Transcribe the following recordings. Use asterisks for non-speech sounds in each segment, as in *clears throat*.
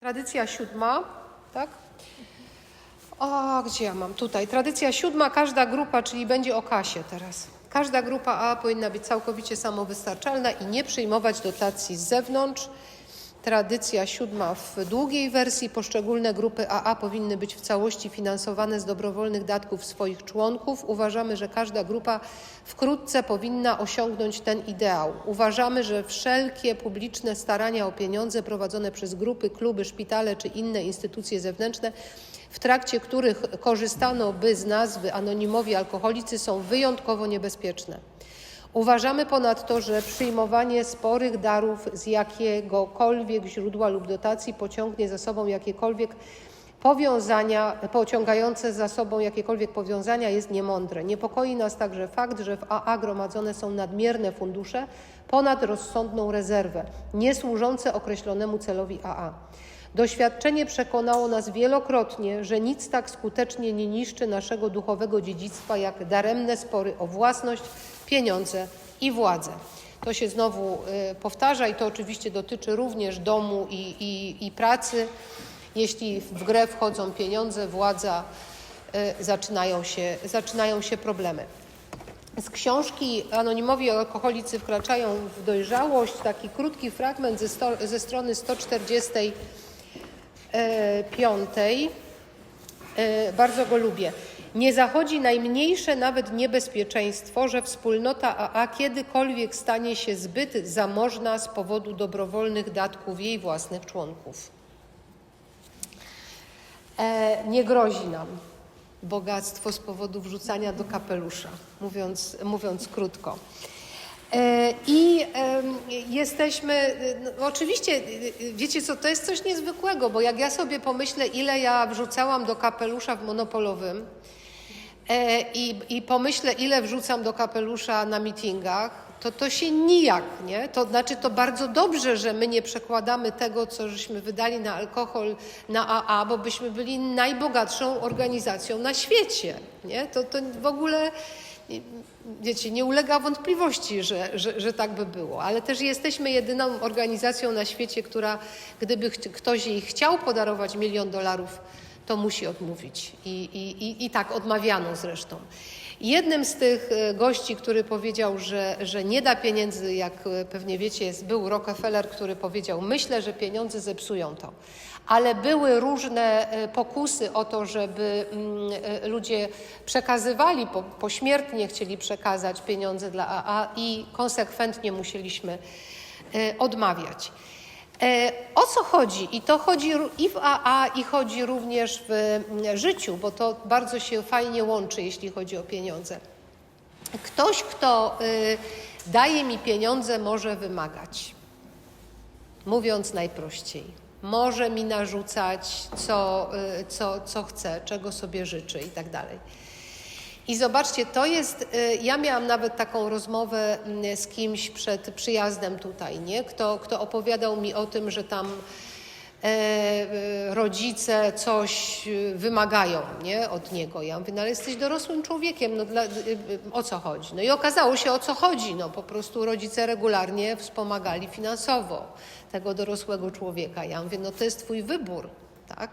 Tradycja siódma, tak? O, gdzie ja mam? Tutaj. Tradycja siódma, każda grupa, czyli będzie o kasie teraz. Każda grupa A powinna być całkowicie samowystarczalna i nie przyjmować dotacji z zewnątrz. Tradycja siódma w długiej wersji. Poszczególne grupy AA powinny być w całości finansowane z dobrowolnych datków swoich członków. Uważamy, że każda grupa wkrótce powinna osiągnąć ten ideał. Uważamy, że wszelkie publiczne starania o pieniądze prowadzone przez grupy, kluby, szpitale czy inne instytucje zewnętrzne w trakcie których korzystano by z nazwy anonimowi alkoholicy są wyjątkowo niebezpieczne. Uważamy ponadto, że przyjmowanie sporych darów z jakiegokolwiek źródła lub dotacji pociągnie za sobą jakiekolwiek powiązania, pociągające za sobą jakiekolwiek powiązania jest niemądre. Niepokoi nas także fakt, że w AA gromadzone są nadmierne fundusze ponad rozsądną rezerwę, nie służące określonemu celowi AA. Doświadczenie przekonało nas wielokrotnie, że nic tak skutecznie nie niszczy naszego duchowego dziedzictwa jak daremne spory o własność, pieniądze i władzę. To się znowu y, powtarza i to oczywiście dotyczy również domu i, i, i pracy. Jeśli w grę wchodzą pieniądze, władza, y, zaczynają się, zaczynają się problemy. Z książki Anonimowi alkoholicy wkraczają w dojrzałość taki krótki fragment ze, sto, ze strony 140 e, piątej. E, Bardzo go lubię. Nie zachodzi najmniejsze nawet niebezpieczeństwo, że wspólnota AA kiedykolwiek stanie się zbyt zamożna z powodu dobrowolnych datków jej własnych członków. E, Nie grozi nam bogactwo z powodu wrzucania do kapelusza, mówiąc, mówiąc krótko. E, I jesteśmy, no, oczywiście, wiecie co, to jest coś niezwykłego, bo jak ja sobie pomyślę, ile ja wrzucałam do kapelusza w monopolowym e, i, i pomyślę, ile wrzucam do kapelusza na mitingach, to to się nijak, nie? To znaczy to bardzo dobrze, że my nie przekładamy tego, co żeśmy wydali na alkohol, na AA, bo byśmy byli najbogatszą organizacją na świecie, nie? To, to w ogóle wiecie, nie ulega wątpliwości, że, że, że tak by było, ale też jesteśmy jedyną organizacją na świecie, która gdyby ktoś jej chciał podarować milion dolarów, to musi odmówić. I, i, i, i tak odmawiano zresztą. Jednym z tych e, gości, który powiedział, że, że nie da pieniędzy, jak e, pewnie wiecie, jest, był Rockefeller, który powiedział: Myślę, że pieniądze zepsują to. Ale były różne e, pokusy o to, żeby mm, ludzie przekazywali, po, pośmiertnie chcieli przekazać pieniądze dla AA i konsekwentnie musieliśmy odmawiać. E, O co chodzi? I to chodzi i w AA, i chodzi również w mm, życiu, bo to bardzo się fajnie łączy, jeśli chodzi o pieniądze. Ktoś, kto y, daje mi pieniądze, może wymagać. Mówiąc najprościej, może mi narzucać, co, y, co, co chce, czego sobie życzy i tak dalej. I zobaczcie, to jest. y, Ja miałam nawet taką rozmowę mm, z kimś przed przyjazdem tutaj, nie? Kto, kto opowiadał mi o tym, że tam e, rodzice coś e, wymagają nie? od niego. Ja mówię, no ale jesteś dorosłym człowiekiem, no dla, y, y, o co chodzi? No i okazało się, o co chodzi. No po prostu rodzice regularnie wspomagali finansowo tego dorosłego człowieka. Ja mówię, no to jest twój wybór, tak?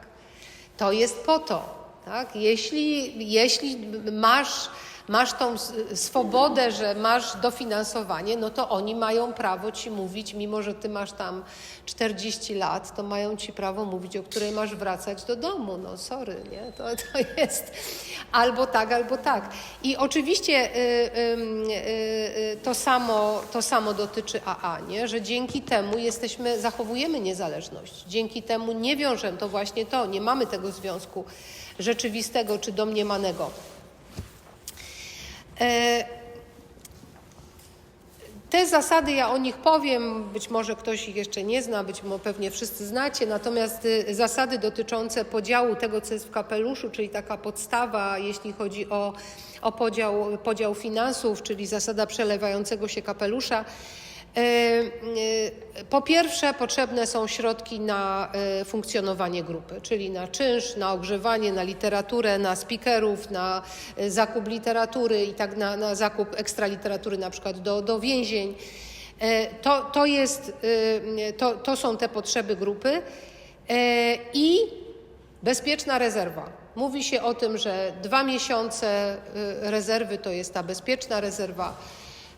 To jest po to, tak? Jeśli, jeśli masz, masz tą swobodę, że masz dofinansowanie, no to oni mają prawo ci mówić, mimo że ty masz tam 40 lat, to mają ci prawo mówić, o której masz wracać do domu. No sorry, nie? To, to jest albo tak, albo tak. I oczywiście y, y, y, to, samo, to samo dotyczy AA, nie? że dzięki temu jesteśmy, zachowujemy niezależność. Dzięki temu nie wiążemy, to właśnie to, nie mamy tego związku rzeczywistego czy domniemanego. E, te zasady, ja o nich powiem, być może ktoś ich jeszcze nie zna, być może pewnie wszyscy znacie, natomiast y, zasady dotyczące podziału tego, co jest w kapeluszu, czyli taka podstawa, jeśli chodzi o, o podział, podział finansów, czyli zasada przelewającego się kapelusza. Po pierwsze, potrzebne są środki na y, funkcjonowanie grupy, czyli na czynsz, na ogrzewanie, na literaturę, na speakerów, na y, zakup literatury i tak na, na zakup ekstraliteratury na przykład do, do więzień. Y, To, to, jest, y, to, to są te potrzeby grupy. E, I bezpieczna rezerwa. Mówi się o tym, że dwa miesiące rezerwy to jest ta bezpieczna rezerwa.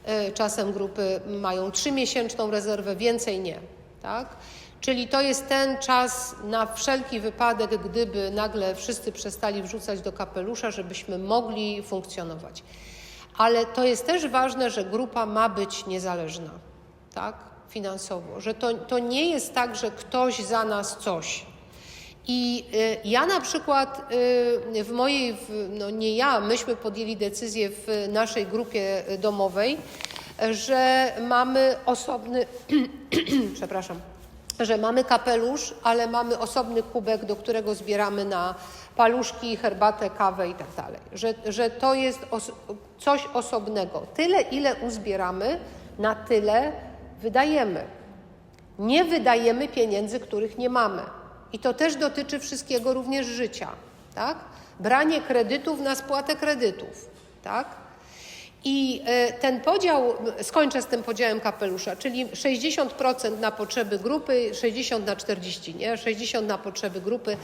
E, Czasem grupy mają trzymiesięczną rezerwę, więcej nie. Tak? Czyli to jest ten czas na wszelki wypadek, gdyby nagle wszyscy przestali wrzucać do kapelusza, żebyśmy mogli funkcjonować. Ale to jest też ważne, że grupa ma być niezależna, tak? Finansowo, że to, to nie jest tak, że ktoś za nas coś. I y, ja na przykład y, w mojej, no nie ja, myśmy podjęli decyzję w naszej grupie domowej, że mamy osobny, *clears throat* przepraszam, że mamy kapelusz, ale mamy osobny kubek, do którego zbieramy na paluszki, herbatę, kawę i tak dalej. Że, że to jest os coś osobnego. Tyle, ile uzbieramy, na tyle wydajemy. Nie wydajemy pieniędzy, których nie mamy. I to też dotyczy wszystkiego, również życia. Tak? Branie kredytów na spłatę kredytów. Tak? I e, ten podział, skończę z tym podziałem kapelusza, czyli 60% na potrzeby grupy, 60 na 40, nie? 60 na potrzeby grupy,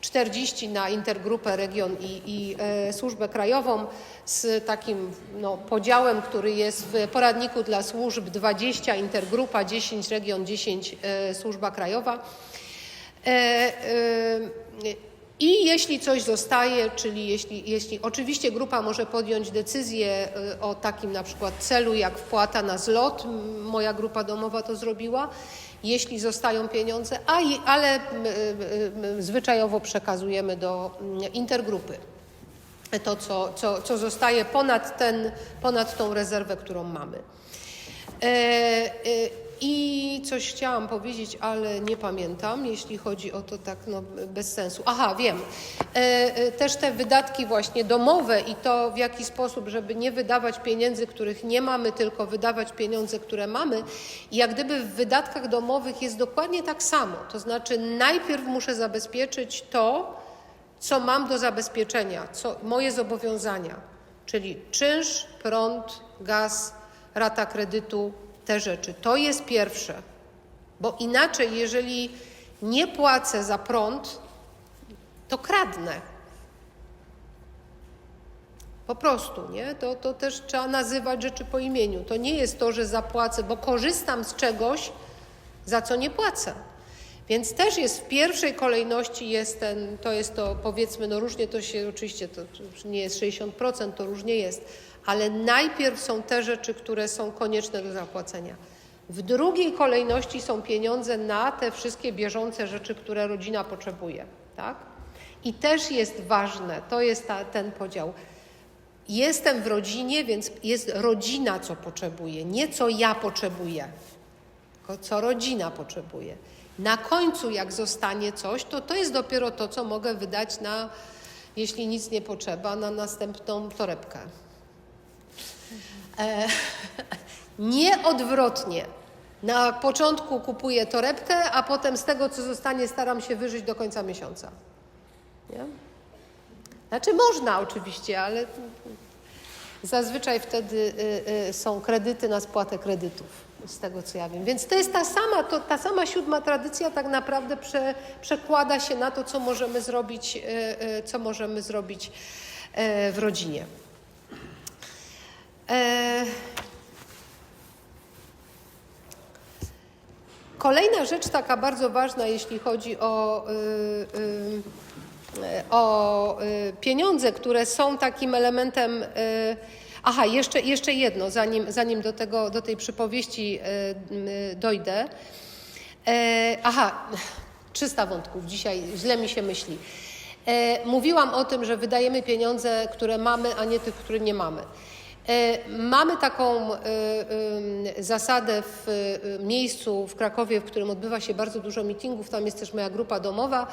40 na intergrupę, region i, i e, służbę krajową z takim no, podziałem, który jest w poradniku dla służb 20 intergrupa, 10 region, 10 e, służba krajowa. E, e, I jeśli coś zostaje, czyli jeśli, jeśli oczywiście grupa może podjąć decyzję e, o takim na przykład celu jak wpłata na zlot, moja grupa domowa to zrobiła, jeśli zostają pieniądze, a, ale zwyczajowo przekazujemy do intergrupy to, co, co, co zostaje ponad, ten, ponad tą rezerwę, którą mamy. I coś chciałam powiedzieć, ale nie pamiętam, jeśli chodzi o to tak no, bez sensu. Aha, wiem. E, e, też te wydatki właśnie domowe i to w jaki sposób, żeby nie wydawać pieniędzy, których nie mamy, tylko wydawać pieniądze, które mamy. I jak gdyby w wydatkach domowych jest dokładnie tak samo. To znaczy najpierw muszę zabezpieczyć to, co mam do zabezpieczenia, co, moje zobowiązania, czyli czynsz, prąd, gaz, rata kredytu, te rzeczy. To jest pierwsze, bo inaczej, jeżeli nie płacę za prąd, to kradnę. Po prostu, nie? To, to też trzeba nazywać rzeczy po imieniu. To nie jest to, że zapłacę, bo korzystam z czegoś, za co nie płacę. Więc też jest w pierwszej kolejności jest ten, to jest to powiedzmy, no różnie to się oczywiście, to nie jest 60%, to różnie jest, ale najpierw są te rzeczy, które są konieczne do zapłacenia. W drugiej kolejności są pieniądze na te wszystkie bieżące rzeczy, które rodzina potrzebuje, tak? I też jest ważne, to jest ta, ten podział. Jestem w rodzinie, więc jest rodzina, co potrzebuje, nie co ja potrzebuję tylko co rodzina potrzebuje. Na końcu, jak zostanie coś, to to jest dopiero to, co mogę wydać na, jeśli nic nie potrzeba, na następną torebkę. E, *laughs* nie odwrotnie. Na początku kupuję torebkę, a potem z tego, co zostanie, staram się wyżyć do końca miesiąca. Nie? Znaczy można oczywiście, ale Zazwyczaj wtedy y, y, są kredyty na spłatę kredytów, z tego co ja wiem. Więc to jest ta sama, to, ta sama siódma tradycja tak naprawdę prze, przekłada się na to, co możemy zrobić, y, y, co możemy zrobić y, w rodzinie. E, Kolejna rzecz taka bardzo ważna, jeśli chodzi o, o pieniądze, które są takim elementem. Aha, jeszcze, jeszcze jedno, zanim, zanim do, tego, do tej przypowieści y, y, dojdę. E, Aha, 300 wątków, dzisiaj źle mi się myśli. E, Mówiłam o tym, że wydajemy pieniądze, które mamy, a nie tych, które nie mamy. E, Mamy taką e, e, zasadę w e, miejscu w Krakowie, w którym odbywa się bardzo dużo meetingów, tam jest też moja grupa domowa,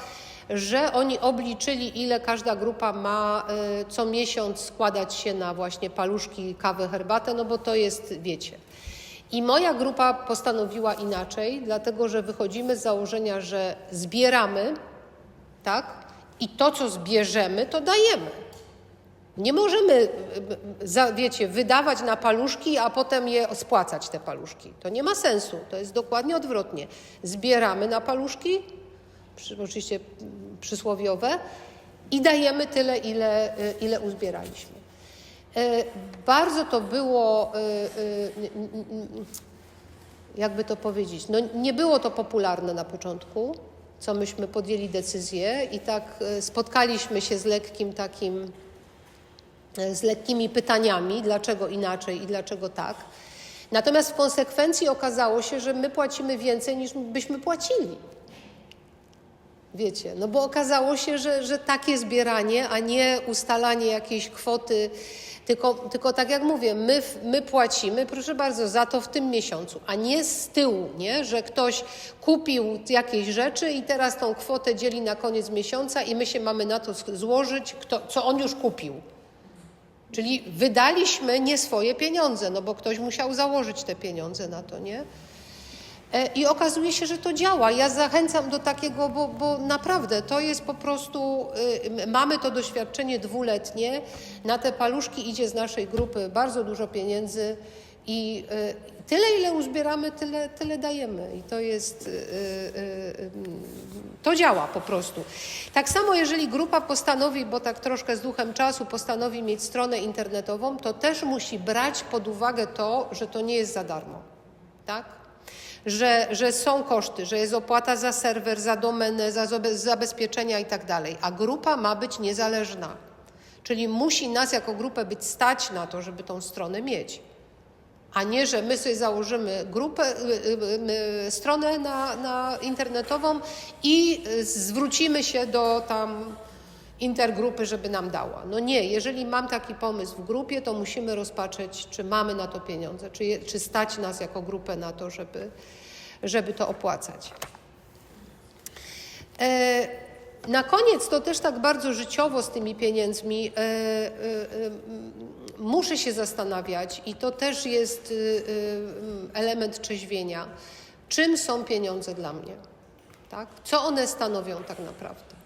że oni obliczyli, ile każda grupa ma e, co miesiąc składać się na właśnie paluszki, kawę, herbatę, no bo to jest, wiecie. I moja grupa postanowiła inaczej, dlatego że wychodzimy z założenia, że zbieramy, tak? I to, co zbierzemy, to dajemy. Nie możemy, y, y, wiecie, wydawać na paluszki, a potem je spłacać, te paluszki. To nie ma sensu. To jest dokładnie odwrotnie. Zbieramy na paluszki, oczywiście przysłowiowe, i dajemy tyle, ile, y, ile uzbieraliśmy. E, Bardzo to było, y, y, jakby to powiedzieć, no nie było to popularne na początku, co myśmy podjęli decyzję i tak spotkaliśmy się z lekkim takim, z lekkimi pytaniami, dlaczego inaczej i dlaczego tak. Natomiast w konsekwencji okazało się, że my płacimy więcej niż byśmy płacili. Wiecie, no bo okazało się, że, że takie zbieranie, a nie ustalanie jakiejś kwoty, tylko, tylko tak jak mówię, my, my płacimy, proszę bardzo, za to w tym miesiącu, a nie z tyłu, nie? że ktoś kupił jakieś rzeczy i teraz tą kwotę dzieli na koniec miesiąca i my się mamy na to złożyć, kto, co on już kupił. Czyli wydaliśmy nie swoje pieniądze, no bo ktoś musiał założyć te pieniądze na to, nie? E, I okazuje się, że to działa. Ja zachęcam do takiego, bo, bo naprawdę to jest po prostu, y, mamy to doświadczenie dwuletnie. Na te paluszki idzie z naszej grupy bardzo dużo pieniędzy i y, tyle, ile uzbieramy, tyle, tyle dajemy. I to jest, y, to działa po prostu. Tak samo, jeżeli grupa postanowi, bo tak troszkę z duchem czasu, postanowi mieć stronę internetową, to też musi brać pod uwagę to, że to nie jest za darmo. Tak? Że, że są koszty, że jest opłata za serwer, za domenę, za zabezpieczenia i tak dalej, a grupa ma być niezależna. Czyli musi nas jako grupę być stać na to, żeby tą stronę mieć. A nie, że my sobie założymy grupę, y, y, y, stronę na, na internetową i zwrócimy się do tam intergrupy, żeby nam dała. No nie, jeżeli mam taki pomysł w grupie, to musimy rozpatrzeć, czy mamy na to pieniądze, czy, je, czy stać nas jako grupę na to, żeby, żeby to opłacać. E, na koniec to też tak bardzo życiowo z tymi pieniędzmi e, e, muszę się zastanawiać i to też jest element trzeźwienia. Czym są pieniądze dla mnie? Tak? Co one stanowią tak naprawdę?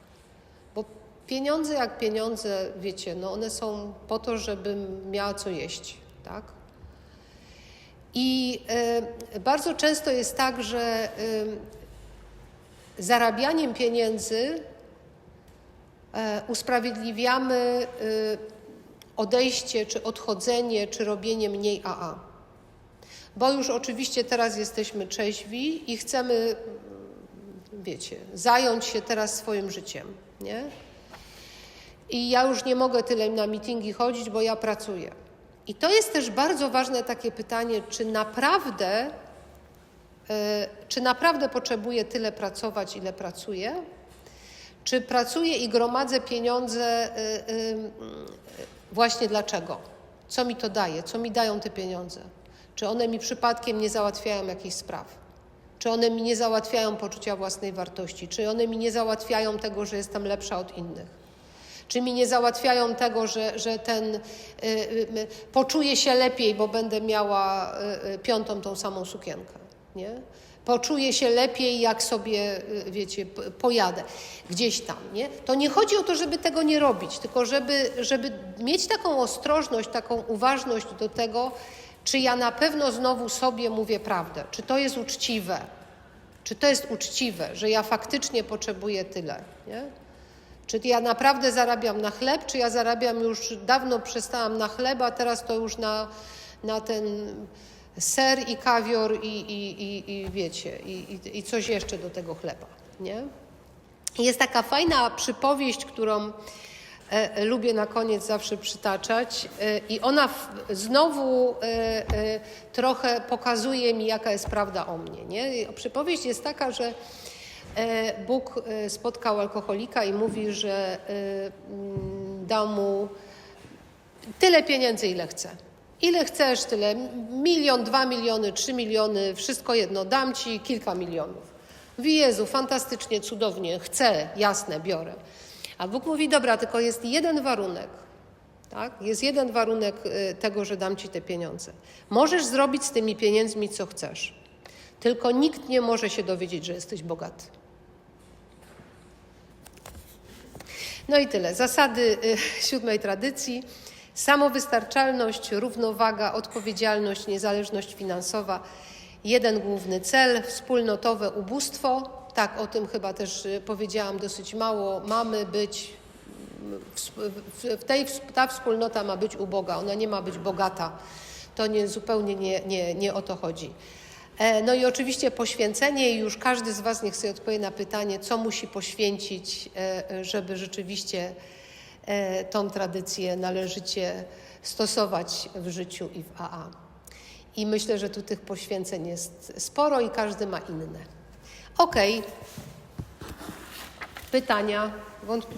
Pieniądze jak pieniądze, wiecie, no one są po to, żebym miała co jeść, tak? I e, bardzo często jest tak, że e, zarabianiem pieniędzy e, usprawiedliwiamy odejście, czy odchodzenie, czy robienie mniej AA. Bo już oczywiście teraz jesteśmy trzeźwi i chcemy, wiecie, zająć się teraz swoim życiem, nie? I ja już nie mogę tyle na mityngi chodzić, bo ja pracuję. I to jest też bardzo ważne takie pytanie, czy naprawdę, e, czy naprawdę potrzebuję tyle pracować, ile pracuję? Czy pracuję i gromadzę pieniądze e, e, właśnie dlaczego? Co mi to daje? Co mi dają te pieniądze? Czy one mi przypadkiem nie załatwiają jakichś spraw? Czy one mi nie załatwiają poczucia własnej wartości? Czy one mi nie załatwiają tego, że jestem lepsza od innych? Czy mi nie załatwiają tego, że, że ten y, y, poczuję się lepiej, bo będę miała y, y, piątą tą samą sukienkę, nie? Poczuję się lepiej, jak sobie, y, wiecie, pojadę gdzieś tam, nie? To nie chodzi o to, żeby tego nie robić, tylko żeby, żeby mieć taką ostrożność, taką uważność do tego, czy ja na pewno znowu sobie mówię prawdę, czy to jest uczciwe, czy to jest uczciwe, że ja faktycznie potrzebuję tyle, nie? Czy ja naprawdę zarabiam na chleb, czy ja zarabiam już dawno przestałam na chleb, a teraz to już na, na ten ser i kawior i, i, i, i wiecie, i, i, i coś jeszcze do tego chleba, nie? Jest taka fajna przypowieść, którą e, lubię na koniec zawsze przytaczać e, i ona w, znowu e, e, trochę pokazuje mi, jaka jest prawda o mnie. Nie? Przypowieść jest taka, że Bóg e, spotkał alkoholika i mówi, że e, mm, da mu tyle pieniędzy, ile chce. Ile chcesz, tyle. Milion, dwa miliony, trzy miliony, wszystko jedno. Dam ci kilka milionów. Mówi Jezu, fantastycznie, cudownie, chcę, jasne, biorę. A Bóg mówi, dobra, tylko jest jeden warunek. Tak? Jest jeden warunek tego, że dam ci te pieniądze. Możesz zrobić z tymi pieniędzmi, co chcesz. Tylko nikt nie może się dowiedzieć, że jesteś bogaty. No i tyle. Zasady y, *laughs* siódmej tradycji. Samowystarczalność, równowaga, odpowiedzialność, niezależność finansowa. Jeden główny cel, wspólnotowe ubóstwo, tak, o tym chyba też y, powiedziałam dosyć mało. Mamy być, w tej, ta wspólnota ma być uboga, ona nie ma być bogata. To nie, zupełnie nie, nie, nie o to chodzi. E, No i oczywiście poświęcenie, i już każdy z Was niech sobie odpowie na pytanie, co musi poświęcić, e, żeby rzeczywiście e, tą tradycję należycie stosować w życiu i w AA. I myślę, że tu tych poświęceń jest sporo i każdy ma inne. Okej. Pytania, wątpliwości?